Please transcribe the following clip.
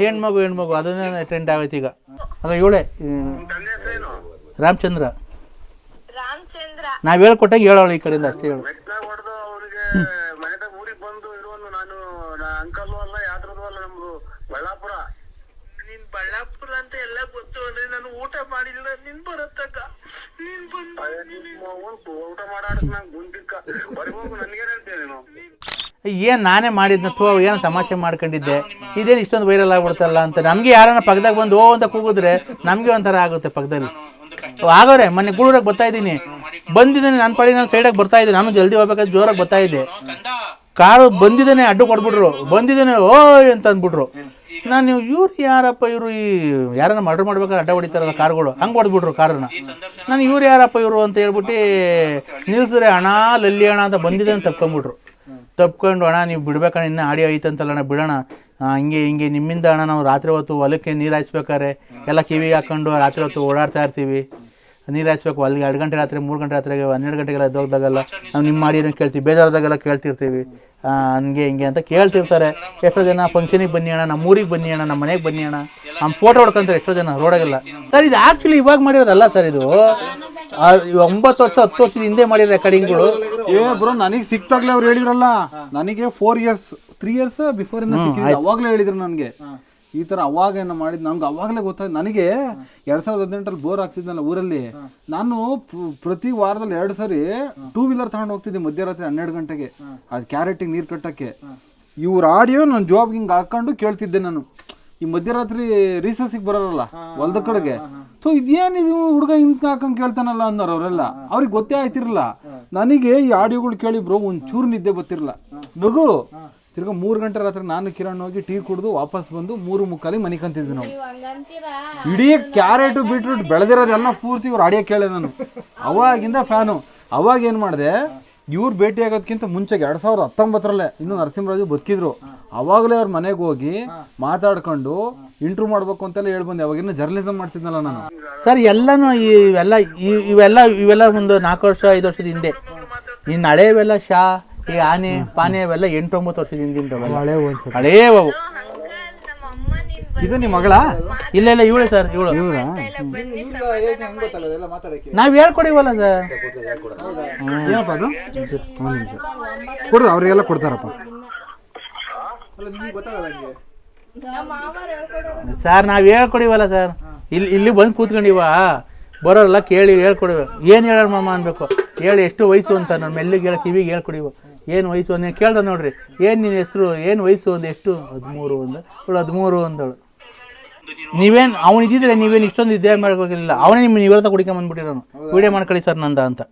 ಹೆಣ್ಮಗು ಹೆಣ್ಮಗು ಅದನ್ನೇ ಟ್ರೆಂಡ್ ಆಗೈತೆ ಈಗ. ಅದು ಇವಳೆ ರಾಮಚಂದ್ರ. ರಾಮಚಂದ್ರ. ನಾವು ಹೇಳ್ಕೊಟ್ಟಂಗೆ ಹೇಳೋಳು ಈ ಕಡೆಯಿಂದ ಅಷ್ಟೇ ಹೇಳು. ಬಳ್ಳಾಪುರ. ನೀನ್ ಬಳ್ಳಾಪುರ ಅಂತ ಎಲ್ಲ ಗೊತ್ತು ಅಂದ್ರೆ ನಾನು ಊಟ ಮಾಡಿಲ್ಲ ನಿನ್ ಬರತ್ತಕ್ಕ ನೀನ್ ಬಂದು ಊಟ ಮಾಡಾಡಕ್ ನಂಗೆ ಗುಂಡಿಕ್ಕ. ಬರ್ಬೇಕು ನನ್ಗೇನ್ ಹೇಳ್ತೀನಿ ನೀನು ಏನು ನಾನೇ ಮಾಡಿದ್ನ ಥೂ ಏನೋ ತಮಾಷೆ ಮಾಡ್ಕೊಂಡಿದ್ದೆ? ಇದೇನು ಇಷ್ಟೊಂದು ವೈರಲ್ ಆಗ್ಬಿಡ್ತಲ್ಲ ಅಂತ ನಮಗೆ ಯಾರನ್ನ ಪಕ್ಕದಾಗ ಬಂದು ಓ ಅಂತ ಕೂಗಿದ್ರೆ ನಮಗೆ ಒಂಥರ ಆಗುತ್ತೆ ಪಕ್ಕದಲ್ಲಿ. ಆಗೋರೆ, ಮೊನ್ನೆ ಗೂಡೂರಾಗ ಬರ್ತಾ ಇದ್ದೀನಿ. ಬಂದಿದ್ದೇನೆ ನನ್ನ ಪಾಡಿ ನಾನು ಸೈಡಾಗಿ ಬರ್ತಾ ಇದ್ದೆ. ನಾನು ಜಲ್ದಿ ಹೋಗ್ಬೇಕಾದ್ರೆ ಜೋರಾಗಿ ಬರ್ತಾ ಇದ್ದೆ. ಕಾರು ಬಂದಿದ್ದೇನೆ, ಅಡ್ಡು ಕೊಡ್ಬಿಟ್ರು ಬಂದಿದ್ದೇನೆ, ಓಯ್ ಅಂತ ಅಂದ್ಬಿಟ್ರು. ನಾನು ನೀವು, ಇವ್ರು ಯಾರಪ್ಪ ಇವರು ಈ, ಯಾರನ್ನ ಮರ್ಡರ್ ಮಾಡ್ಬೇಕಾದ್ರೆ ಅಡ್ಡ ಹೊಡಿತಾರಲ್ಲ ಕಾರ್ಗಳು? ಹಂಗೆ ಹೊಡೆದ್ಬಿಟ್ರು ಕಾರನ್ನ. ನಾನು ಇವ್ರು ಯಾರಪ್ಪ ಇವರು ಅಂತ ಹೇಳ್ಬಿಟ್ಟು ನಿಲ್ಸಿದ್ರೆ ಹಣ ಲಲ್ಲಿ ಹಣ ಅಂತ ಬಂದಿದೆ ಅಂತ ತಪ್ಕೊಂಬಿಟ್ರು. ತಪ್ಕೊಂಡು, ಅಣ್ಣ, ನೀವು ಬಿಡ್ಬೇಕಣ್ಣ, ಇನ್ನೂ ಆಡಿ ಐತಂತಲ್ಲ ಅಣ್ಣ, ಬಿಡೋಣ. ಹಿಂಗೆ ಹಿಂಗೆ, ನಿಮ್ಮಿಂದ ಅಣ್ಣ, ನಾವು ರಾತ್ರಿ ಹೊತ್ತು ಹೊಲಕ್ಕೆ ನೀರು ಹಾಯಿಸ್ಬೇಕಾರೆ ಎಲ್ಲ ಕಿವಿಗೆ ಹಾಕೊಂಡು ರಾತ್ರಿ ಹೊತ್ತು ಓಡಾಡ್ತಾ ಇರ್ತೀವಿ. ನೀರು ಹಾಯಿಸ್ಬೇಕು, ಅಲ್ಲಿಗೆ ಎರಡು ಗಂಟೆ ರಾತ್ರಿ, ಮೂರು ಗಂಟೆ ರಾತ್ರಿಗೆ, ಹನ್ನೆರಡು ಗಂಟೆಗೆಲ್ಲ ಎದ್ದೋಗ್ದಾಗೆಲ್ಲ ನಾವು ನಿಮ್ಮ ಮಾಡಿರೋ ಕೇಳ್ತೀವಿ, ಬೇಜಾರದಾಗೆಲ್ಲ ಕೇಳ್ತಿರ್ತೀವಿ. ಹಂಗೆ ಹಿಂಗೆ ಅಂತ ಕೇಳ್ತಿರ್ತಾರೆ. ಎಷ್ಟೋ ಜನ ಫಂಕ್ಷನಿಗೆ ಬನ್ನಿ ಅಣ್ಣ, ನಮ್ಮ ಊರಿಗೆ ಬನ್ನಿ ಅಣ್ಣ, ನಮ್ಮ ಮನೆಗೆ ಬನ್ನಿ ಅಣ್ಣ. ನಮ್ಮ ಫೋಟೋ ಹೊಡ್ಕೊಂತಾರೆ ಎಷ್ಟೋ ಜನ ರೋಡಾಗೆಲ್ಲ. ಸರ್, ಇದು ಆ್ಯಕ್ಚುಲಿ ಇವಾಗ ಮಾಡಿರೋದಲ್ಲ ಸರ್ ಇದು? ಒಂಬತ್ತು ವರ್ಷ, ಹತ್ತು ವರ್ಷದ ಹಿಂದೆ ಮಾಡಿರೋ ರೆಕಾರ್ಡಿಂಗ್ಗಳು ಏ ಬ್ರೋ ನನಗೆ ಸಿಕ್ತಾಗ್ಲೇ ಅವ್ರು ಹೇಳಿದ್ರಲ್ಲ. ನನಗೆ four years three years before ಇಂದ ಸಿಕ್ಕಿದ್ರು ಅವಾಗ್ಲೇ ಹೇಳಿದ್ರು ನನಗೆ. ಈ ತರ ಅವಾಗ ಏನ ಮಾಡಿದ್ ನಮ್ಗೆ ಅವಾಗಲೇ ಗೊತ್ತಾಯ್ತು ನನಗೆ ಎರಡ್ ಸಾವಿರದ ಹದಿನೆಂಟರಲ್ಲಿ ಬೋರ್ ಹಾಕ್ಸಿದ್ನಲ್ಲ ಊರಲ್ಲಿ. ನಾನು ಪ್ರ- ಪ್ರತಿ ವಾರದಲ್ಲಿ ಎರಡು ಸರಿ ಟೂ ವೀಲರ್ ತಗೊಂಡು ಹೋಗ್ತಿದ್ದೆ ಮಧ್ಯರಾತ್ರಿ ಹನ್ನೆರಡು ಗಂಟೆಗೆ. ಅದು ಕ್ಯಾರೆಟಿಗೆ ನೀರು ಕಟ್ಟಕ್ಕೆ. ಇವ್ರ ಆಡಿಯೋ ನನ್ನ ಜಾಬ್ ಹಿಂಗೆ ಹಾಕೊಂಡು ಕೇಳ್ತಿದ್ದೆ ನಾನು. ಈ ಮಧ್ಯರಾತ್ರಿ ರೀಸರ್ಸಿಗೆ ಬರೋರಲ್ಲ ಹೊಲ್ದ ಕಡೆಗೆ. ಸೊ ಇದೇನಿದು ಹುಡುಗ ಹಿಂಗ್ ಹಾಕಂಗ್ ಕೇಳ್ತಾನಲ್ಲ ಅನ್ನೋರು ಅವರೆಲ್ಲ? ಅವ್ರಿಗೆ ಗೊತ್ತೇ ಆಯ್ತಿರಲ್ಲ ನನಗೆ ಈ ಆಡಿಯೋಗಳು ಕೇಳಿ ಬ್ರೋ ಒಂಚೂರು ನಿದ್ದೆ ಬರ್ತಿರಲ್ಲ ನಗು ತಿರ್ಗಾ ಮೂರು ಗಂಟೆ ರಾತ್ರಿ ನಾನು ಕಿರಣ್ ಹೋಗಿ ಟೀ ಕುಡಿದು ವಾಪಸ್ ಬಂದು ಮೂರು ಮುಕ್ಕಾಲಿ ಮನೆ ಕಂತಿದ್ವಿ ನಾವು. ಇಡೀ ಕ್ಯಾರೆಟ್ ಬೀಟ್ರೂಟ್ ಬೆಳೆದಿರೋದೆಲ್ಲ ಪೂರ್ತಿ ಇವ್ರು ಆಡಿಯೋ ಕೇಳೆ ನಾನು. ಅವಾಗಿಂದ ಫ್ಯಾನು. ಅವಾಗ ಏನು ಮಾಡಿದೆ? ಇವ್ರು ಭೇಟಿ ಮುಂಚೆ ಮುಂಚೆಗೆ ಎರಡು ಸಾವಿರದ ಹತ್ತೊಂಬತ್ತರಲ್ಲೇ ಇನ್ನು ನರಸಿಂಹರಾಜು ಬದುಕಿದ್ರು. ಅವಾಗಲೇ ಅವ್ರ ಮನೆಗೆ ಹೋಗಿ ಮಾತಾಡ್ಕೊಂಡು ಇಂಟ್ರೂ ಮಾಡ್ಬೇಕು ಅಂತೆಲ್ಲ ಹೇಳ್ಬಂದೆ. ಅವಾಗಿನ್ನೂ ಜರ್ನಲಿಸಮ್ ಮಾಡ್ತಿದ್ನಲ್ಲ ನಾನು. ಸರ್ ಎಲ್ಲನೂ ಇವೆಲ್ಲ ಈ- ಇವೆಲ್ಲ ಇವೆಲ್ಲ ಒಂದು ನಾಲ್ಕು ವರ್ಷ ಐದು ವರ್ಷದ ಹಿಂದೆ. ಇನ್ನು ಹಳೇವೆಲ್ಲ ಶಾ ಈ ಆನೆ ಪಾನೆ ಅವೆಲ್ಲ ಎಂಟು ಒಂಬತ್ತು ವರ್ಷದ ಹಿಂದಿನ ಹಳೆ ನೀನ್ ಇದು ನಿಮ್ಮ ಮಗಳ? ಇಲ್ಲ ಇಲ್ಲ ಇವಳೆ ಸರ್ ಇವಳು. ಇವಳು? ನಾವ್ ಹೇಳ್ಕೊಡಿವಲ್ಲ ಸರ್ ಏನಪ್ಪ ಅದು? ಒಂದು ನಿಮಿಷ ಕೊಡು ಅವರಿಗೆಲ್ಲ ಕೊಡ್ತಾರಪ್ಪ. ಸರ್ ನಾವ್ ಹೇಳ್ಕೊಡಿವಲ್ಲ ಸರ್ ಇಲ್ಲಿ ಇಲ್ಲಿ ಬಂದು ಕೂತ್ಕೊಂಡಿವ. ಬರೋರೆಲ್ಲ ಕೇಳಿ ಹೇಳ್ಕೊಡಿ. ಏನು ಹೇಳೋಣ ಮಾಮ ಅನ್ಬೇಕು? ಹೇಳಿ ಎಷ್ಟು ವಯಸ್ಸು ಅಂತ ನಾನು ಮೆಲ್ಲಿಗೆ ಹೇಳಿ ಕಿವಿಗೆ ಹೇಳ್ಕೊಡಿವ. ಏನು ವಯಸ್ಸು? ಅಂದ್ರೆ ಕೇಳ್ದ ನೋಡ್ರಿ. ಏನು ನಿನ್ನ ಹೆಸರು? ಏನು ವಯಸ್ಸು? ಒಂದು ಎಷ್ಟು? ಹದಿಮೂರು ಒಂದು. ಇವಳು ಹದಿಮೂರು ಅಂದಳು. ನೀವೇನು ಅವ್ನು ಇದ್ದಿದ್ರೆ ನೀವೇನು ಇಷ್ಟೊಂದು ಇದ್ದೇ ಮಾಡ್ಬೇಕಿಲ್ಲ ಅವನೇ ನಿಮ್ಮ ನೀವೆಲ್ಲ ಕುಡಿಕೊಂಬಂದ್ಬಿಟ್ಟಿರೋನು ವಿಡಿಯೋ ಮಾಡ್ಕೊಳ್ಳಿ ಸರ್ ನಂದ ಅಂತ.